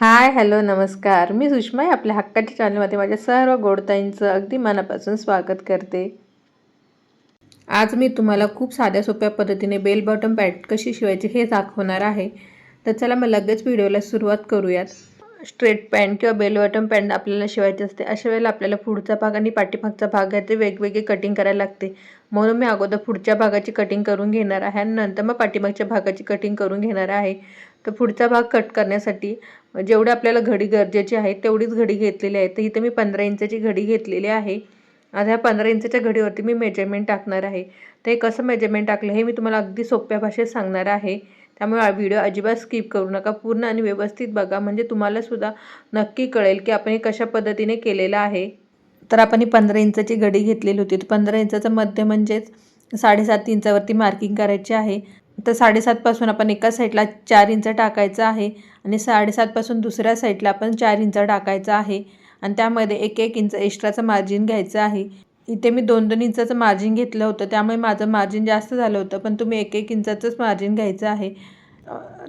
Hi hello नमस्कार. मी सुषमा आहे आपल्या हक्काच्या चॅनलमध्ये माझ्या सर्व गोडताईंचं अगदी मनापासून स्वागत करते. आज मी तुम्हाला खूप साध्या सोप्या पद्धतीने बेल बॉटम पॅट कशी शिवायची हे दाखवणार आहे. तर चला मग लगेच व्हिडिओला सुरुवात करूयात. स्ट्रेट पॅन्ट किंवा बेल बॉटम पॅन्ट आपल्याला शिवायची असते. अशा वेळेला आपल्याला पुढचा भाग आणि पाठीमागचा भाग आहे ते वेगवेगळे कटिंग करायला लागते. म्हणून मी अगोदर पुढच्या भागाची कटिंग करून घेणार आहे आणि नंतर मग पाठीमागच्या भागाची कटिंग करून घेणार आहे. तर पुढचा भाग कट करण्यासाठी जेवढी आपल्याला घडी गरजेची आहे तेवढीच घडी घेतलेली आहे. तर इथे मी पंधरा इंचाची घडी घेतलेली आहे. आता ह्या पंधरा इंचाच्या घडीवरती मी मेजरमेंट टाकणार आहे. ते कसं मेजरमेंट टाकलं हे मी तुम्हाला अगदी सोप्या भाषेत सांगणार आहे. त्यामुळे व्हिडिओ अजिबात स्किप करू नका. पूर्ण आणि व्यवस्थित बघा. म्हणजे तुम्हालासुद्धा नक्की कळेल की आपण हे कशा पद्धतीने केलेलं आहे. तर आपण ही पंधरा इंचाची घडी घेतलेली होती. तर पंधरा इंचाचं मध्य म्हणजेच साडेसात इंचावरती मार्किंग करायची आहे. तर साडेसातपासून आपण एका साईडला चार इंच टाकायचं आहे. आणि साडेसातपासून दुसऱ्या साईडला आपण चार इंच टाकायचं आहे. आणि त्यामध्ये एक एक इंच एक्स्ट्राचं मार्जिन घ्यायचं आहे. इथे मी दोन दोन इंचाचं मार्जिन घेतलं होतं. त्यामुळे माझं मार्जिन जास्त झालं होतं पण तुम्ही एक एक इंचाचंच मार्जिन घ्यायचं आहे.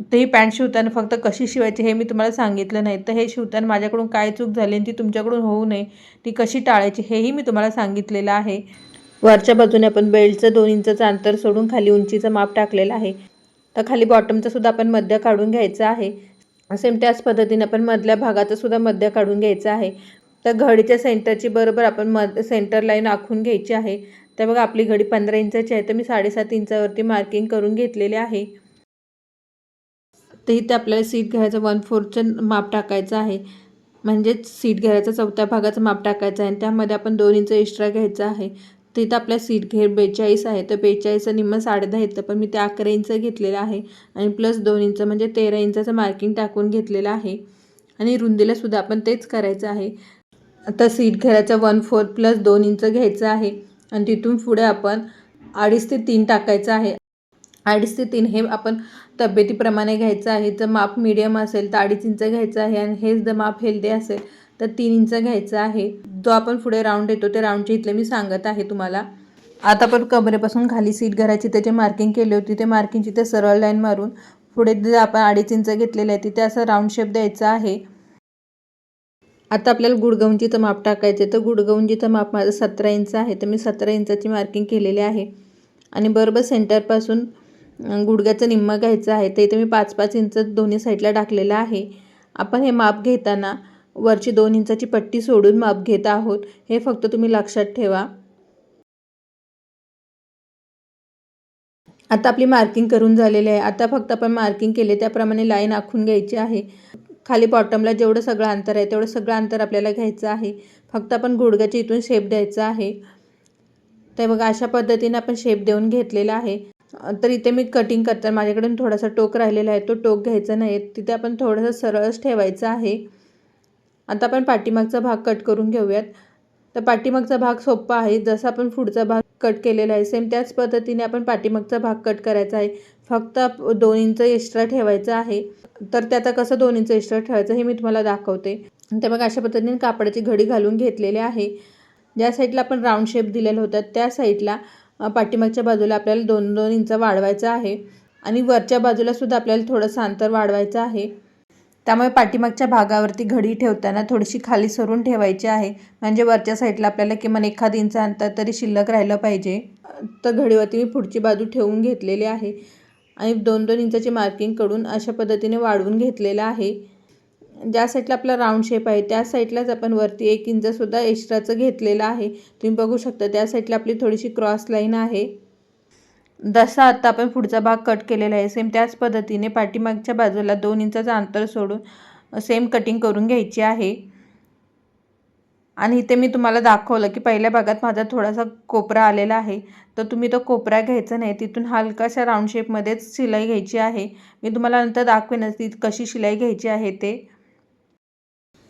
तर ही पॅन्ट शिवताना फक्त कशी शिवायची हे मी तुम्हाला सांगितलं नाही. तर हे शिवताना माझ्याकडून काय चूक झाली आणि ती तुमच्याकडून होऊ नये. ती कशी टाळायची हेही मी तुम्हाला सांगितलेलं आहे. वरच्या बाजूने आपण बेल्टचं दोन इंचाचं अंतर सोडून खाली उंचीचं माप टाकलेलं आहे. तर खाली बॉटमचं सुद्धा आपण मध्य काढून घ्यायचं आहे. सेम त्याच पद्धतीने आपण मधल्या भागाचं सुद्धा मध्य काढून घ्यायचं आहे. तर घडीच्या सेंटरची बरोबर आपण मध सेंटर लाईन आखून घ्यायची आहे. तर बघा आपली घडी पंधरा इंचाची आहे. तर मी साडेसात इंचावरती मार्किंग करून घेतलेले आहे. तर इथे आपल्याला सीट घ्यायचं वन फोर्थचं माप टाकायचं आहे. म्हणजेच सीट घ्यायचं चौथ्या भागाचं माप टाकायचं आहे. आणि त्यामध्ये आपण दोन इंच एक्स्ट्रा घ्यायचं आहे. तिथं आपल्या सीट घेर बेचाळीस आहे. तर बेचाळीसचं निम्मं साडेदहा येतं पण मी ते अकरा इंच घेतलेलं आहे. आणि प्लस दोन इंच म्हणजे तेरा इंचाचं मार्किंग टाकून घेतलेलं आहे. आणि रुंदीलासुद्धा आपण तेच करायचं आहे. आता सीट घराचं वन फोर प्लस दोन इंच घ्यायचं आहे. आणि तिथून पुढे आपण अडीच ते तीन टाकायचं आहे. अडीच ते तीन हे आपण तब्येतीप्रमाणे घ्यायचं आहे. जर माप मिडियम असेल तर अडीच इंच घ्यायचं आहे आणि हेच जर माप हेल्दी असेल तर तीन इंच घ्यायचं आहे. जो आपण पुढे राऊंड येतो ते राऊंडचे इथले मी सांगत आहे तुम्हाला. आता पण कमरेपासून खाली सीट घराची त्याची मार्किंग केली होती. ते मार्किंगची ते सरळ लाईन मारून पुढे जे आपण अडीच इंच घेतलेलं आहे तिथे असं राऊंड शेप द्यायचा आहे. आता आपल्याला गुडगवंजीचं माप टाकायचं आहे. तर गुडगवंजीचं माप माझं सतरा इंच आहे. तर मी सतरा इंचाची मार्किंग केलेली आहे. आणि बरोबर सेंटरपासून गुडघ्याचं निम्मं घ्यायचं आहे. ते इथे मी पाच पाच इंच दोन्ही साईडला टाकलेलं आहे. आपण हे माप घेताना वरची दोन इंचाची पट्टी सोडून माप घेत आहोत. हे फक्त तुम्ही लक्षात ठेवा. आता आपली मार्किंग करून झालेली आहे. आता फक्त आपण मार्किंग केले त्याप्रमाणे लाईन आखून घ्यायची आहे. खाली बॉटमला जेवढं सगळं अंतर आहे तेवढं सगळं अंतर आपल्याला घ्यायचं आहे. फक्त आपण गुडघ्याच्या इथून शेप द्यायचा आहे. तर बघा अशा पद्धतीने आपण शेप देऊन घेतलेला आहे. तर इथे मी कटिंग करताना माझ्याकडून थोडासा टोक राहिलेला आहे. तो टोक घ्यायचा नाही. तिथे आपण थोडंसं सरळच ठेवायचं आहे. आता आपण पाठीमागचा भाग कट करून घेऊयात. तर पाठीमागचा भाग सोपा आहे. जसं आपण पुढचा भाग कट केलेला आहे सेम त्याच पद्धतीने आपण पाठीमागचा भाग कट करायचा आहे. फक्त दोन इंच एक्स्ट्रा ठेवायचं आहे. तर ते आता कसं दोन इंच एक्स्ट्रा ठेवायचं हे मी तुम्हाला दाखवते. तर मग अशा पद्धतीने कापडाची घडी घालून घेतलेली आहे. ज्या साईडला आपण राऊंड शेप दिलेला होता त्या साईडला पाठीमागच्या बाजूला आपल्याला दोन दोन इंच वाढवायचं आहे. आणि वरच्या बाजूला सुद्धा आपल्याला थोडंसं अंतर वाढवायचं आहे. त्यामुळे पाठीमागच्या भागावरती घडी ठेवताना थोडीशी खाली सरून ठेवायची आहे. म्हणजे वरच्या साईडला आपल्याला किमान एखाद इंच अंतर तरी शिल्लक राहिलं पाहिजे. तर घडीवरती मी पुढची बाजू ठेवून घेतलेली आहे. आणि दोन दोन इंचाची मार्किंग करून अशा पद्धतीने वाढवून घेतलेलं आहे. ज्या साईडला आपला राऊंड शेप आहे त्या साईडलाच आपण वरती एक इंचसुद्धा एक्स्ट्राचं घेतलेलं आहे. तुम्ही बघू शकता त्या साईडला आपली थोडीशी क्रॉस लाईन आहे. जसा आत्ता आपण पुढचा भाग कट केलेला आहे सेम त्याच पद्धतीने पाठीमागच्या बाजूला दोन इंचाचं अंतर सोडून सेम कटिंग करून घ्यायची आहे. आणि इथे मी तुम्हाला दाखवलं की पहिल्या भागात माझा थोडासा कोपरा आलेला आहे. तर तुम्ही तो कोपरा घ्यायचा नाही तिथून हलकाशा राऊंड शेपमध्येच शिलाई घ्यायची आहे. मी तुम्हाला नंतर दाखवेनच ती कशी शिलाई घ्यायची आहे ते.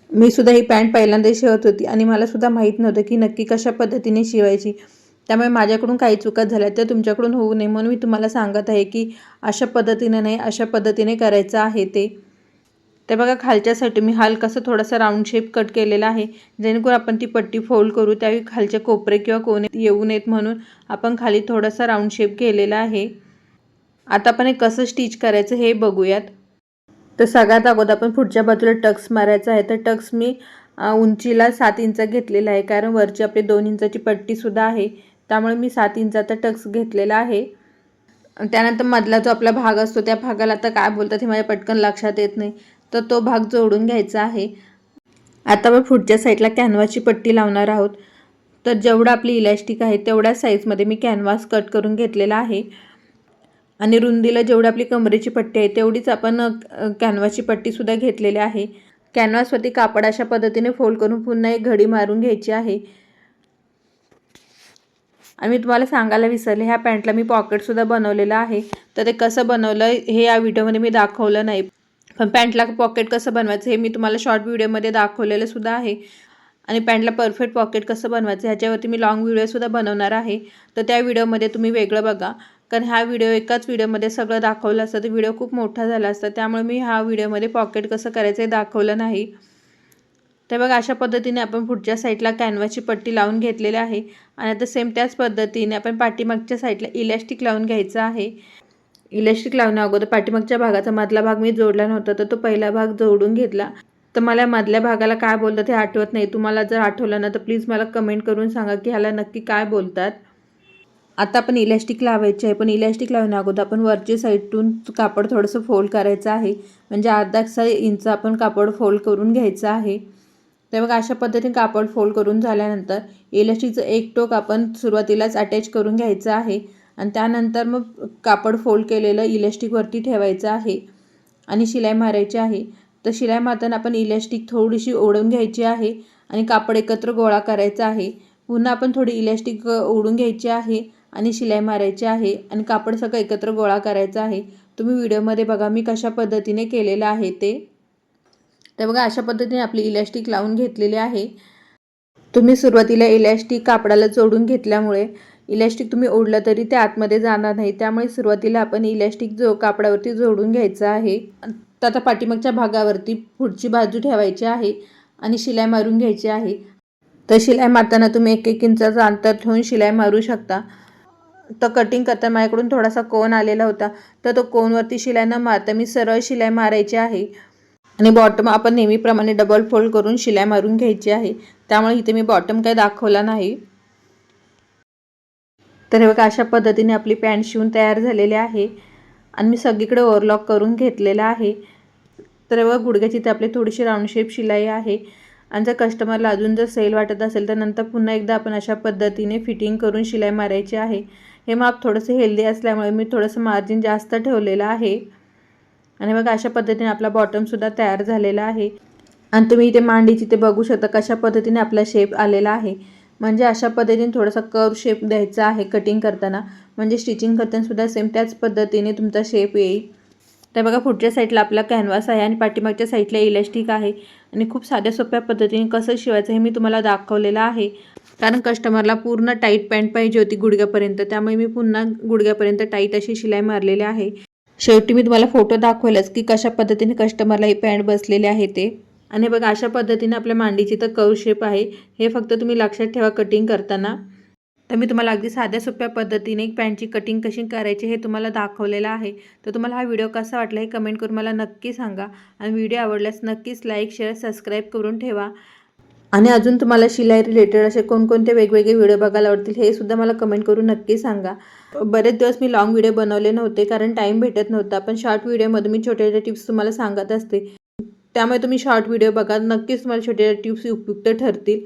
मी सुद्धा ही पॅन्ट पहिल्यांदा शिवत होती आणि मला सुद्धा माहीत नव्हतं की नक्की कशा पद्धतीने शिवायची. त्यामुळे माझ्याकडून काही चुका झाल्या. त्या तुमच्याकडून होऊ नये म्हणून मी तुम्हाला सांगत आहे की अशा पद्धतीने नाही अशा पद्धतीने करायचं आहे ते. ते बघा खालच्यासाठी मी हलकासा थोडासा राऊंड शेप कट केलेला आहे. जेणेकरून आपण ती पट्टी फोल्ड करू त्यावेळी खालचे कोपरे किंवा कोणे येऊ नयेत म्हणून आपण खाली थोडासा राऊंड शेप केलेला आहे. आता आपण हे कसं स्टिच करायचं हे बघूयात. तर सगळ्यात अगोदर आपण पुढच्या बाजूला टक्स मारायचा आहे. तर टक्स मी उंचीला सात इंच घेतलेला आहे. कारण वरची आपली दोन इंचाची पट्टीसुद्धा आहे. त्यामुळे मी सात इंचाचा टक्स घेतलेला आहे. त्यानंतर मधला जो आपला भाग असतो त्या भागाला आता काय बोलतात हे माझ्या पटकन लक्षात येत नाही. तर तो भाग जोडून घ्यायचा आहे. आता आपण पुढच्या साईडला कॅनव्हासची पट्टी लावणार आहोत. तर जेवढं आपली इलॅस्टिक आहे तेवढ्या साईजमध्ये मी कॅनव्हास कट करून घेतलेला आहे. आणि रुंदीला जेवढी आपली कमरेची पट्टी आहे तेवढीच आपण कॅनव्हासची पट्टीसुद्धा घेतलेली आहे. कॅनव्हासवरती कापड अशा पद्धतीने फोल्ड करून पुन्हा एक घडी मारून घ्यायची आहे. आणि मी तुम्हाला सांगायला विसरले ह्या पॅन्टला मी पॉकेटसुद्धा बनवलेलं आहे. तर ते कसं बनवलं हे या व्हिडिओमध्ये मी दाखवलं नाही. पण पॅन्टला पॉकेट कसं बनवायचं हे मी तुम्हाला शॉर्ट व्हिडिओमध्ये दाखवलेलं सुद्धा आहे. आणि पॅन्टला परफेक्ट पॉकेट कसं बनवायचं ह्याच्यावरती मी लॉंग व्हिडिओसुद्धा बनवणार आहे. तर त्या व्हिडिओमध्ये तुम्ही वेगळं बघा. कारण हा व्हिडिओ एकाच व्हिडिओमध्ये सगळं दाखवलं असतं. तर व्हिडिओ खूप मोठा झाला असता. त्यामुळे मी ह्या व्हिडिओमध्ये पॉकेट कसं करायचं हे दाखवलं नाही. तर बघा अशा पद्धतीने आपण पुढच्या साईडला कॅनव्हाची पट्टी लावून घेतलेली आहे. आणि आता सेम त्याच पद्धतीने आपण पाठीमागच्या साईडला इलॅस्टिक लावून घ्यायचं आहे. इलॅस्टिक लावण्या अगोदर पाठीमागच्या भागाचा मधला भाग मी जोडला नव्हता तर तो पहिला भाग जोडून घेतला. तर मला मधल्या भागाला काय बोलतात हे आठवत नाही. तुम्हाला जर आठवलं ना तर प्लीज मला कमेंट करून सांगा की ह्याला नक्की काय बोलतात. आता आपण इलॅस्टिक लावायचे आहे. पण इलॅस्टिक लावण्या अगोदर आपण वरच्या साईडतून कापड थोडंसं फोल्ड करायचं आहे. म्हणजे अर्धा इंच आपण कापड फोल्ड करून घ्यायचं आहे. तर बघा अशा पद्धतीने कापड फोल्ड करून झाल्यानंतर इलॅस्टिकचं एक टोक आपण सुरुवातीलाच अटॅच करून घ्यायचं आहे. आणि त्यानंतर मग कापड फोल्ड केलेलं इलॅस्टिकवरती ठेवायचं आहे. आणि शिलाई मारायची आहे. तर शिलाई मारताना आपण इलॅस्टिक थोडीशी ओढून घ्यायची आहे. आणि कापड एकत्र गोळा करायचा आहे. पुन्हा आपण थोडी इलॅस्टिक ओढून घ्यायची आहे. आणि शिलाई मारायची आहे आणि कापड सगळं एकत्र गोळा करायचं आहे. तुम्ही व्हिडिओमध्ये बघा मी कशा पद्धतीने केलेलं आहे ते. तर बघा अशा पद्धतीने आपली इलॅस्टिक लावून घेतलेली आहे. तुम्ही सुरुवातीला इलॅस्टिक कापडाला जोडून घेतल्यामुळे इलॅस्टिक तुम्ही ओढलं तरी ते आतमध्ये जाणार नाही. त्यामुळे सुरुवातीला आपण इलॅस्टिक जो कापडावरती जोडून घ्यायचं आहे तर आता पाठीमागच्या भागावरती पुढची बाजू ठेवायची आहे आणि शिलाई मारून घ्यायची आहे. तर शिलाई मारताना तुम्ही एक एक इंचाचं अंतर ठेवून शिलाई मारू शकता. तर कटिंग करता माझ्याकडून थोडासा कोन आलेला होता. तर तो कोनवरती शिलाई न मारता मी सरळ शिलाई मारायची आहे. आणि बॉटम आपण नेहमीप्रमाणे डबल फोल्ड करून शिलाई मारून घ्यायची आहे. त्यामुळे इथे मी बॉटम काही दाखवला नाही. तर हे बघा अशा पद्धतीने आपली पॅन्ट शिवून तयार झालेली आहे. आणि मी सगळीकडे ओव्हरलॉक करून घेतलेला आहे. तर हे बघा गुडघ्याची तर आपली थोडीशी राऊंड शेप शिलाई आहे. आणि जर कस्टमरला अजून जर सेल वाटत असेल तर नंतर पुन्हा एकदा आपण अशा पद्धतीने फिटिंग करून शिलाई मारायची आहे. हे माप थोडंसं हेल्दी असल्यामुळे मी थोडंसं मार्जिन जास्त ठेवलेलं आहे. आणि बघा अशा पद्धतीने आपला बॉटमसुद्धा तयार झालेला आहे. आणि तुम्ही इथे मांडीची ते बघू शकता कशा पद्धतीने आपला शेप आलेला आहे. म्हणजे अशा पद्धतीने थोडासा कर्व शेप द्यायचा आहे कटिंग करताना. म्हणजे स्टिचिंग करतानासुद्धा सेम त्याच पद्धतीने तुमचा शेप येईल. तर बघा पुढच्या साईडला आपला कॅनव्हास आहे आणि पाठीमागच्या साईडला इलॅस्टिक आहे. आणि खूप साध्या सोप्या पद्धतीने कसं शिवायचं हे मी तुम्हाला दाखवलेलं आहे. कारण कस्टमरला पूर्ण टाईट पॅन्ट पाहिजे होती गुडघ्यापर्यंत. त्यामुळे मी पुन्हा गुडघ्यापर्यंत टाईट अशी शिलाई मारलेली आहे. शेवटी मी तुम्हाला फोटो दाखवलाच की कशा पद्धतीने कस्टमरला ही पॅन्ट बसलेले आहे ते. आणि बघा अशा पद्धतीने आपल्या मांडीची तर कव शेप आहे. हे फक्त तुम्ही लक्षात ठेवा कटिंग करताना. तर मी तुम्हाला अगदी साध्या सोप्या पद्धतीने पॅन्टची कटिंग कशी करायची हे तुम्हाला दाखवलेलं आहे. तर तुम्हाला हा व्हिडिओ कसा वाटला हे कमेंट करून मला नक्की सांगा. आणि व्हिडिओ आवडल्यास नक्कीच लाईक शेअर सबस्क्राईब करून ठेवा. आणि अजून तुम्हाला शिलाई रिलेटेड असे कोणकोणते वेगवेगळे व्हिडिओ बघायला आवडतील हे सुद्धा मला कमेंट करून नक्की सांगा. बरेच दिवस मी लॉंग व्हिडिओ बनवले नव्हते कारण टाईम भेटत नव्हता. पण शॉर्ट व्हिडिओमध्ये मी छोटे छोटे टिप्स तुम्हाला सांगत असते. त्यामुळे तुम्ही शॉर्ट व्हिडिओ बघा नक्कीच तुम्हाला छोटे टिप्स उपयुक्त ठरतील.